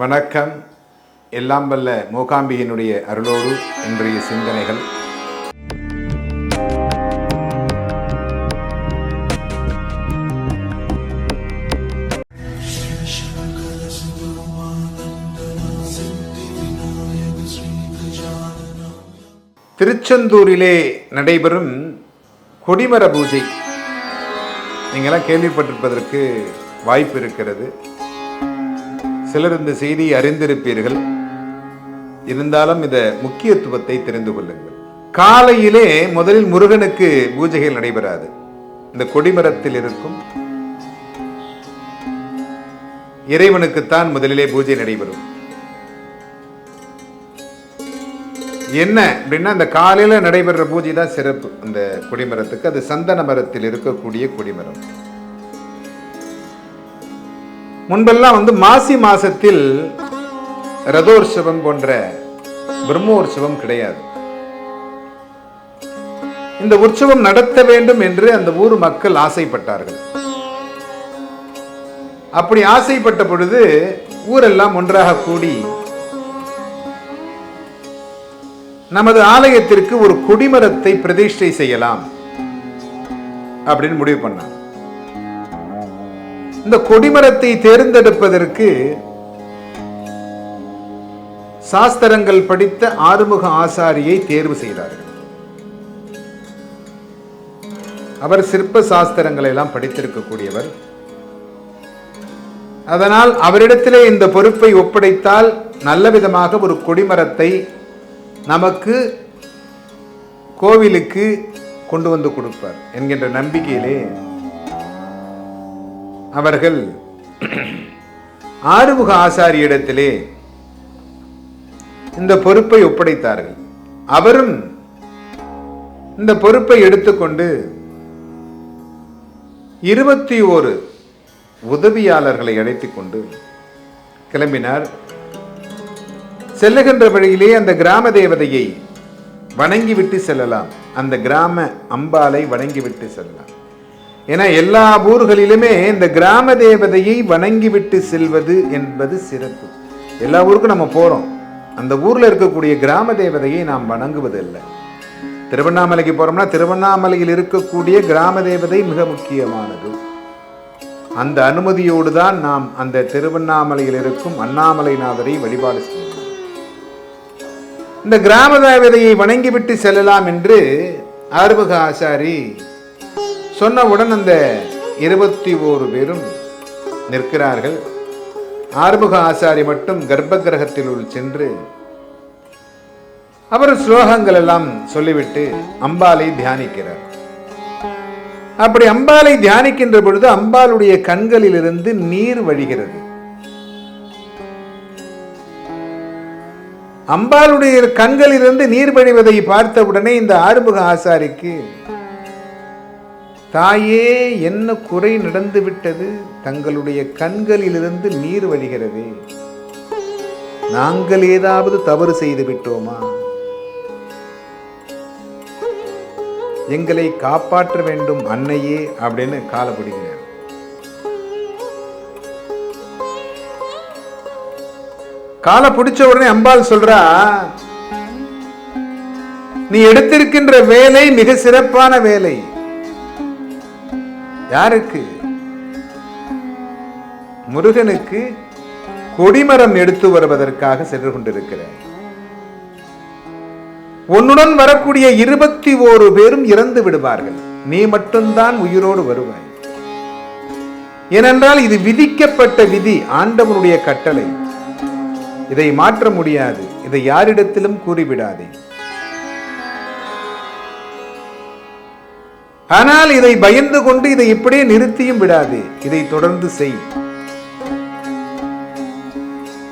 வணக்கம். எல்லாம் வல்ல மூகாம்பியினுடைய அருளோடு இன்றைய சிந்தனைகள். திருச்செந்தூரிலே நடைபெறும் கொடிமர பூஜை. நீங்களாம் கேள்விப்பட்டிருப்பதற்கு வாய்ப்பு இருக்கிறது. சிலர் இந்த செய்தியை அறிந்திருப்பீர்கள். இருந்தாலும் இந்த முக்கியத்துவத்தை தெரிந்து கொள்ளுங்கள். காலையிலே முதலில் முருகனுக்கு பூஜைகள் நடைபெறாது. இந்த கொடிமரத்தில் இருக்கும் இறைவனுக்குத்தான் முதலிலே பூஜை நடைபெறும். என்ன அப்படின்னா இந்த காலையில நடைபெற பூஜை தான் சிறப்பு. அந்த கொடிமரத்துக்கு அது சந்தன மரத்தில் இருக்கக்கூடிய கொடிமரம். முன்பெல்லாம் வந்து மாசி மாசத்தில் ரதோற்சவம் போன்ற பிரம்மோற்சவம் கிடையாது. இந்த உற்சவம் நடத்த வேண்டும் என்று அந்த ஊர் மக்கள் ஆசைப்பட்டார்கள். அப்படி ஆசைப்பட்ட பொழுது ஊரெல்லாம் ஒன்றாக கூடி நமது ஆலயத்திற்கு ஒரு கொடிமரத்தை பிரதிஷ்டை செய்யலாம் அப்படின்னு முடிவு பண்ணாங்க. இந்த கொடிமரத்தை தேர்ந்தெடுப்பதற்கு சாஸ்திரங்கள் படித்த ஆறுமுக ஆசாரியை தேர்வு செய்தார்கள். அவர் சிற்ப சாஸ்திரங்களை எல்லாம் படித்திருக்கக்கூடியவர். அதனால் அவரிடத்திலே இந்த பொறுப்பை ஒப்படைத்தால் நல்ல விதமாக ஒரு கொடிமரத்தை நமக்கு கோவிலுக்கு கொண்டு வந்து கொடுப்பார் என்கின்ற நம்பிக்கையிலே அவர்கள் ஆறுமுக ஆசாரியிடத்திலே இந்த பொறுப்பை ஒப்படைத்தார்கள். அவரும் இந்த பொறுப்பை எடுத்துக்கொண்டு இருபத்தி ஓரு உதவியாளர்களை அழைத்து கொண்டு கிளம்பினார். செல்லுகின்ற வழியிலே அந்த கிராம தேவதையை வணங்கிவிட்டு செல்லலாம். அந்த கிராம அம்பாலை வணங்கிவிட்டு செல்லலாம். ஏன்னா எல்லா ஊர்களிலுமே இந்த கிராம தேவதையை வணங்கிவிட்டு செல்வது என்பது சிறப்பு. எல்லா ஊருக்கும் நம்ம போகிறோம் அந்த ஊரில் இருக்கக்கூடிய கிராம தேவதையை நாம் வணங்குவதில்லை. திருவண்ணாமலைக்கு போகிறோம்னா திருவண்ணாமலையில் இருக்கக்கூடிய கிராம தேவதை மிக முக்கியமானது. அந்த அனுமதியோடு தான் நாம் அந்த திருவண்ணாமலையில் இருக்கும் அண்ணாமலைநாதரை வழிபாடு செய்யணும் இந்த கிராம தேவதையை வணங்கிவிட்டு செல்லலாம் என்று ஆறுமுக ஆசாரி சொன்னவுடன் அந்த இருபத்தி ஓரு பேரும் நிற்கிறார்கள். ஆறுமுக ஆசாரி மட்டும் கர்ப்ப கிரகத்தினுள் சென்று அவர் ஸ்லோகங்கள் எல்லாம் சொல்லிவிட்டு அம்பாலை தியானிக்கிறார். அப்படி அம்பாலை தியானிக்கின்ற பொழுது அம்பாளுடைய கண்களிலிருந்து நீர் வழிகிறது. அம்பாளுடைய கண்களிலிருந்து நீர் வழிவதை பார்த்தவுடனே இந்த ஆறுமுக ஆசாரிக்கு தாயே என்ன குறை நடந்து விட்டது தங்களுடைய கண்களிலிருந்து நீர் வழிகிறது. நாங்கள் ஏதாவது தவறு செய்து விட்டோமா? எங்களை காப்பாற்ற வேண்டும் அன்னையே அப்படின்னு காலப்படுகிறார் பிடிக்கிறார். காலை பிடிச்ச உடனே அம்பாள் சொல்றா நீ எடுத்திருக்கின்ற வேலை மிக சிறப்பான வேலை. யாருக்கு? முருகனுக்கு கொடிமரம் எடுத்து வருவதற்காக சென்று கொண்டிருக்கிறார் உன்னுடன் வரக்கூடிய இருபத்தி ஓரு பேரும் இறந்து விடுவார்கள். நீ மட்டும்தான் உயிரோடு வருவாய். ஏனென்றால் இது விதிக்கப்பட்ட விதி ஆண்டவனுடைய கட்டளை. இதை மாற்ற முடியாது. இதை யாரிடத்திலும் கூறிவிடாதே. ஆனால் இதை பயந்து கொண்டு இதை இப்படியே நிறுத்தியும் விடாது. இதை தொடர்ந்து செய்.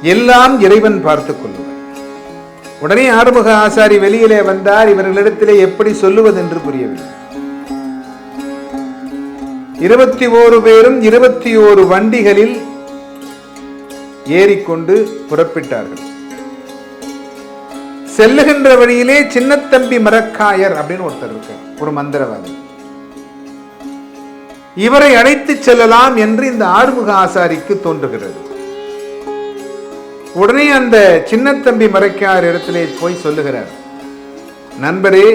எல்லாம் இறைவன் பார்த்துக் கொள்ளுவார் உடனே ஆறுமுக ஆசாரி வெளியிலே வந்தார். இவர்களிடத்திலே எப்படி சொல்லுவது என்று புரியவில்லை. இருபத்தி ஓரு பேரும் இருபத்தி ஓரு வண்டிகளில் ஏறிக்கொண்டு புறப்பட்டார்கள். செல்லுகின்ற வழியிலே சின்னத்தம்பி மரக்காயர் அப்படின்னு ஒருத்தர் இருக்கார். ஒரு மந்திரவாதி. இவரை அழைத்துச் செல்லலாம் என்று இந்த ஆறுமுக ஆசாரிக்கு தோன்றுகிறது. உடனே அந்த சின்னத்தம்பி மறைக்கார் இடத்திலே போய் சொல்லுகிறார் நண்பரே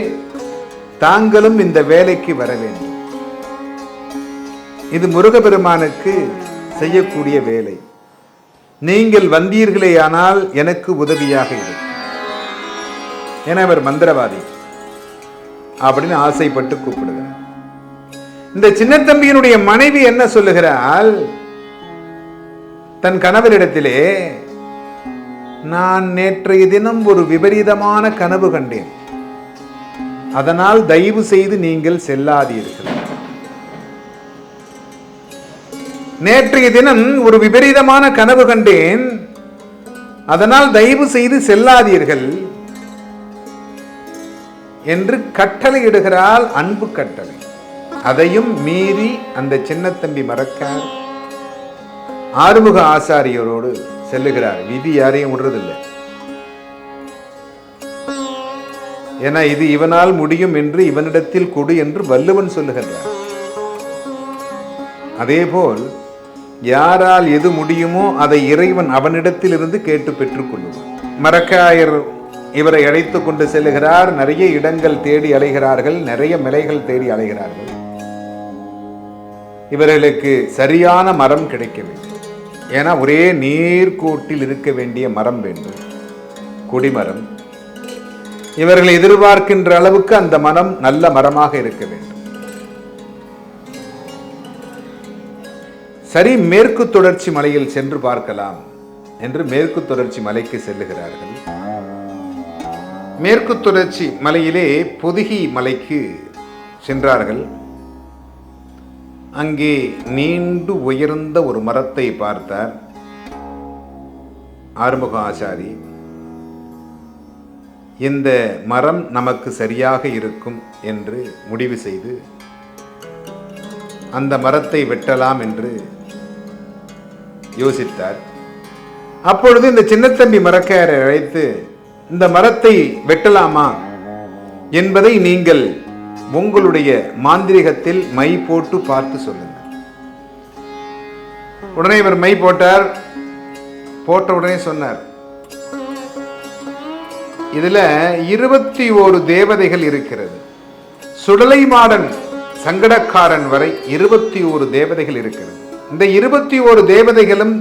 தாங்களும் இந்த வேலைக்கு வர வேண்டும். இது முருகபெருமானுக்கு செய்யக்கூடிய வேலை. நீங்கள் வந்தீர்களேயானால் எனக்கு உதவியாக இருக்கும் என அவர் மந்திரவாதி அப்படின்னு ஆசைப்பட்டு கூப்பிடுகிறார். இந்த சின்னத்தம்பியினுடைய மனைவி என்ன சொல்லுகிறாள்? தன் கணவரிடத்திலே நான் நேற்றைய தினம் ஒரு விபரீதமான கனவு கண்டேன். அதனால் தயவு செய்து நீங்கள் செல்லாதீர்கள். நேற்றைய தினம் ஒரு விபரீதமான கனவு கண்டேன். அதனால் தயவு செய்து செல்லாதீர்கள். என்று கட்டளையிடுகிறாள் அன்பு கட்டளை. அதையும் மீறி அந்த சின்னத்தம்பி மறக்கார் ஆறுமுக ஆசாரியரோடு செல்லுகிறார். விதி யாரையும் விடுறதில்லை. ஏன்னா இது இவனால் முடியும் என்று இவனிடத்தில் கொடு என்று வள்ளுவன் சொல்லுகின்றார். அதேபோல் யாரால் எது முடியுமோ அதை இறைவன் அவனிடத்தில் இருந்து கேட்டு பெற்றுக்கொள்ளுவான் மரக்காயர் இவரை அழைத்து கொண்டு செல்லுகிறார். நிறைய இடங்கள் தேடி அலைகிறார்கள். நிறைய மலைகள் தேடி அலைகிறார்கள். இவர்களுக்கு சரியான மரம் கிடைக்க வேண்டும். ஏன்னா ஒரே நேர்கோட்டில் இருக்க வேண்டிய மரம் வேண்டும். கொடிமரம். இவர்கள் எதிர்பார்க்கின்ற அளவுக்கு அந்த மரம் நல்ல மரமாக இருக்க வேண்டும். சரி மேற்கு தொடர்ச்சி மலையில் சென்று பார்க்கலாம் என்று மேற்கு தொடர்ச்சி மலைக்கு செல்லுகிறார்கள். மேற்கு தொடர்ச்சி மலையிலே பொதுகி மலைக்கு சென்றார்கள். அங்கே நீண்டு உயர்ந்த ஒரு மரத்தை பார்த்தார். ஆறுமுக ஆசாரி இந்த மரம் நமக்கு சரியாக இருக்கும் என்று முடிவு செய்து அந்த மரத்தை வெட்டலாம் என்று யோசித்தார். அப்பொழுது இந்த சின்னத்தம்பி மரக்காரை அழைத்து இந்த மரத்தை வெட்டலாமா? என்பதை நீங்கள் உங்களுடைய மாந்திரிகத்தில் மை போட்டு பார்த்து சொல்லுங்கள் உடனே இவர் மை போட்டார். போட்ட உடனே சொன்னார். இதுல இருபத்தி ஓரு தேவதைகள் இருக்கிறது. சுடலை மாடன் சங்கடக்காரன் வரை இருபத்தி ஓரு தேவதைகள் இருக்கிறது. இந்த இருபத்தி ஓரு தேவதைகளும்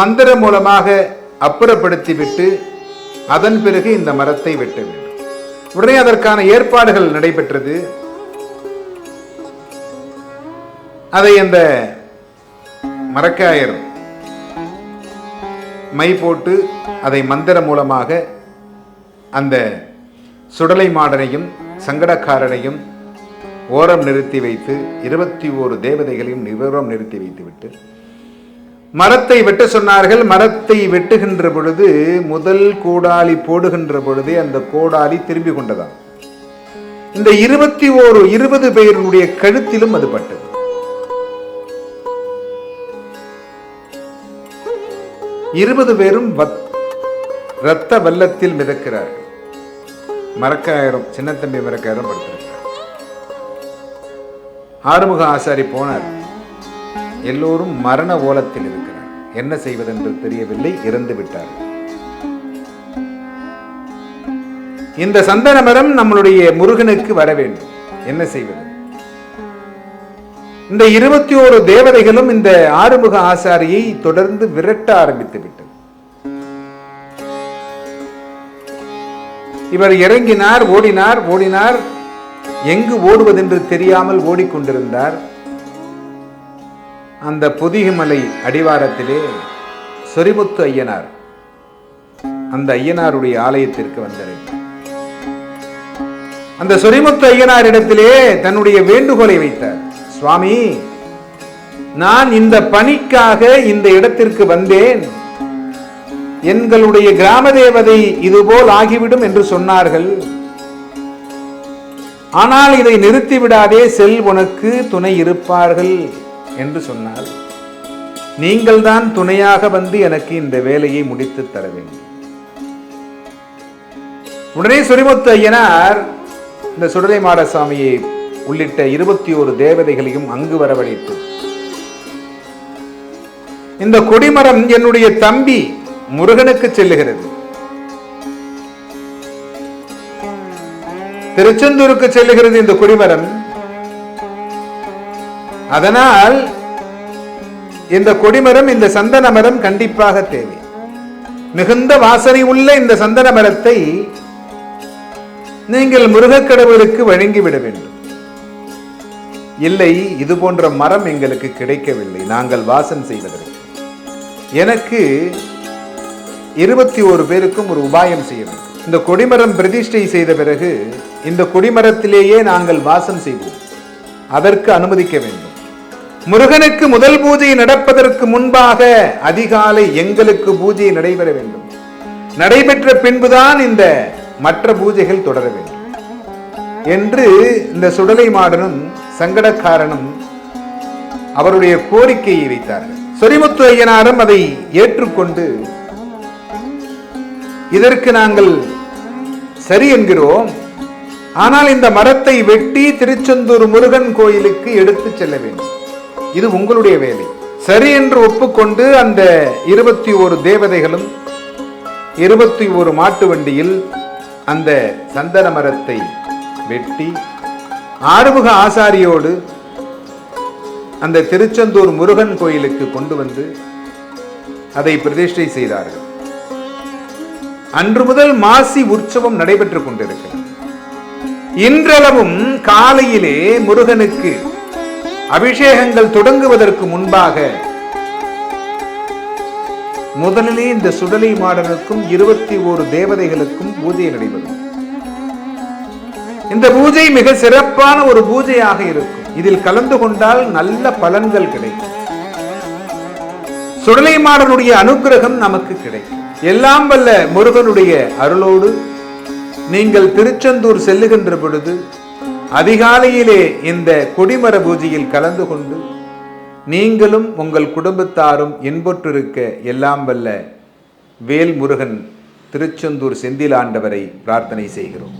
மந்திர மூலமாக அப்புறப்படுத்திவிட்டு அதன் பிறகு இந்த மரத்தை வெட்ட வேண்டும் உடனே அதற்கான ஏற்பாடுகள் நடைபெற்றது. அதை அந்த மரக்காயர் மை போட்டு அதை மந்திர மூலமாக அந்த சுடலை மாடனையும் சங்கடக்காரனையும் ஓரம் நிறுத்தி வைத்து இருபத்தி ஓரு தேவதைகளையும் நிவரம் நிறுத்தி வைத்துவிட்டு மரத்தை வெட்ட சொன்னார்கள். மரத்தை வெட்டுகின்ற பொழுது முதல் கோடாலி போடுகின்ற பொழுதே அந்த கோடாலி திரும்பி கொண்டதாம். இந்த இருபத்தி ஓரு இருபது பேருடைய கழுத்திலும் அது பட்டது. இருபது பேரும் வத்- வெள்ளத்தில் மிதக்கிறார்கள். மரக்காயிரம் சின்னத்தம்பி மரக்காயிரம் படுத்திருக்கிறார். ஆறுமுக ஆசாரி போனார். எல்லோரும் மரண ஓலத்தில் இருக்கிறார். என்ன செய்வதென்று தெரியவில்லை இறந்து விட்டார். இந்த சந்தன மரம் நம்மளுடைய முருகனுக்கு வர வேண்டும். என்ன செய்வது? இந்த இருபத்தி ஓரு தேவதைகளும் இந்த ஆறுமுக ஆசாரியை தொடர்ந்து விரட்ட ஆரம்பித்து விட்டது. இவர் இறங்கினார் ஓடினார் ஓடினார். எங்கு ஓடுவதென்று தெரியாமல் ஓடிக்கொண்டிருந்தார். அந்த புதிகமலை அடிவாரத்திலே சொரிமுத்து ஐயனார் அந்த ஐயனாருடைய ஆலயத்திற்கு வந்தடைந்தார் அந்த சொரிமுத்து ஐயனாரிடத்திலே தன்னுடைய வேண்டுகோளை வைத்தார். சுவாமி நான் இந்த பணிக்காக இந்த இடத்திற்கு வந்தேன். எங்களுடைய கிராம தேவதை இதுபோல் ஆகிவிடும் என்று சொன்னார்கள். ஆனால் இதை நிறுத்தி விடாதே செல் உனக்கு துணை இருப்பார்கள். என்று சொன்னார் நீங்கள்தான் துணையாக வந்து எனக்கு இந்த வேலையை முடித்து தர வேண்டும். உடனே சுரிமுத்து ஐயனார் இந்த சுடலை மாடசாமியை உள்ளிட்ட இருபத்தி ஒரு தேவதைகளையும் அங்கு வரவழைத்து இந்த கொடிமரம் என்னுடைய தம்பி முருகனுக்கு செல்லுகிறது. திருச்செந்தூருக்கு செல்லுகிறது இந்த கொடிமரம். அதனால் இந்த கொடிமரம் இந்த சந்தன மரம் கண்டிப்பாக தேவை. மிகுந்த வாசனை உள்ள இந்த சந்தன மரத்தை நீங்கள் முருகக் கடவுளுக்கு வழங்கிவிட வேண்டும். இல்லை இது போன்ற மரம் எங்களுக்கு கிடைக்கவில்லை. நாங்கள் வாசம் செய்வதற்கு. எனக்கு இருபத்தி ஒரு பேருக்கும் ஒரு உபாயம் செய்ய வேண்டும். இந்த கொடிமரம் பிரதிஷ்டை செய்த பிறகு இந்த கொடிமரத்திலேயே நாங்கள் வாசம் செய்வோம். அதற்கு அனுமதிக்க வேண்டும். முருகனுக்கு முதல் பூஜை நடப்பதற்கு முன்பாக அதிகாலை எங்களுக்கு பூஜை நடைபெற வேண்டும். நடைபெற்ற பின்புதான் இந்த மற்ற பூஜைகள் தொடர வேண்டும். என்று இந்த சுடலை மாடனும் சங்கடக்காரனும் அவருடைய கோரிக்கையை வைத்தார்கள். சொரிமுத்து ஐயனாரும் அதை ஏற்றுக்கொண்டு இதற்கு நாங்கள் சரி என்கிறோம். ஆனால் இந்த மரத்தை வெட்டி திருச்செந்தூர் முருகன் கோயிலுக்கு எடுத்து செல்ல வேண்டும். இது உங்களுடைய வேலை. சரி என்று ஒப்புக்கொண்டு அந்த இருபத்தி ஓரு தேவதைகளும் இருபத்தி ஒரு மாட்டு வண்டியில் அந்த சந்தன மரத்தை வெட்டி ஆறுமுக ஆசாரியோடு அந்த திருச்செந்தூர் முருகன் கோயிலுக்கு கொண்டு வந்து அதை பிரதிஷ்டை செய்தார்கள். அன்று முதல் மாசி உற்சவம் நடைபெற்றுக் கொண்டிருக்கிறது. இன்றளவும் காலையிலே முருகனுக்கு அபிஷேகங்கள் தொடங்குவதற்கு முன்பாக முதலிலே இந்த சுடலை மாடனுக்கும் இருபத்தி ஓரு தேவதைகளுக்கும் பூஜை நடைபெறும். இந்த பூஜை மிக சிறப்பான ஒரு பூஜையாக இருக்கும். இதில் கலந்து கொண்டால் நல்ல பலன்கள் கிடைக்கும். சுடலை மாடனுடைய அனுக்கிரகம் நமக்கு கிடைக்கும். எல்லாம் வல்ல முருகனுடைய அருளோடு நீங்கள் திருச்செந்தூர் செல்லுகின்ற பொழுது அதிகாலையிலே இந்த கொடிமர பூஜையில் கலந்து கொண்டு நீங்களும் உங்கள் குடும்பத்தாரும் இன்புற்றிருக்க எல்லாம் வல்ல வேல்முருகன் திருச்செந்தூர் செந்திலாண்டவரை பிரார்த்தனை செய்கிறோம்.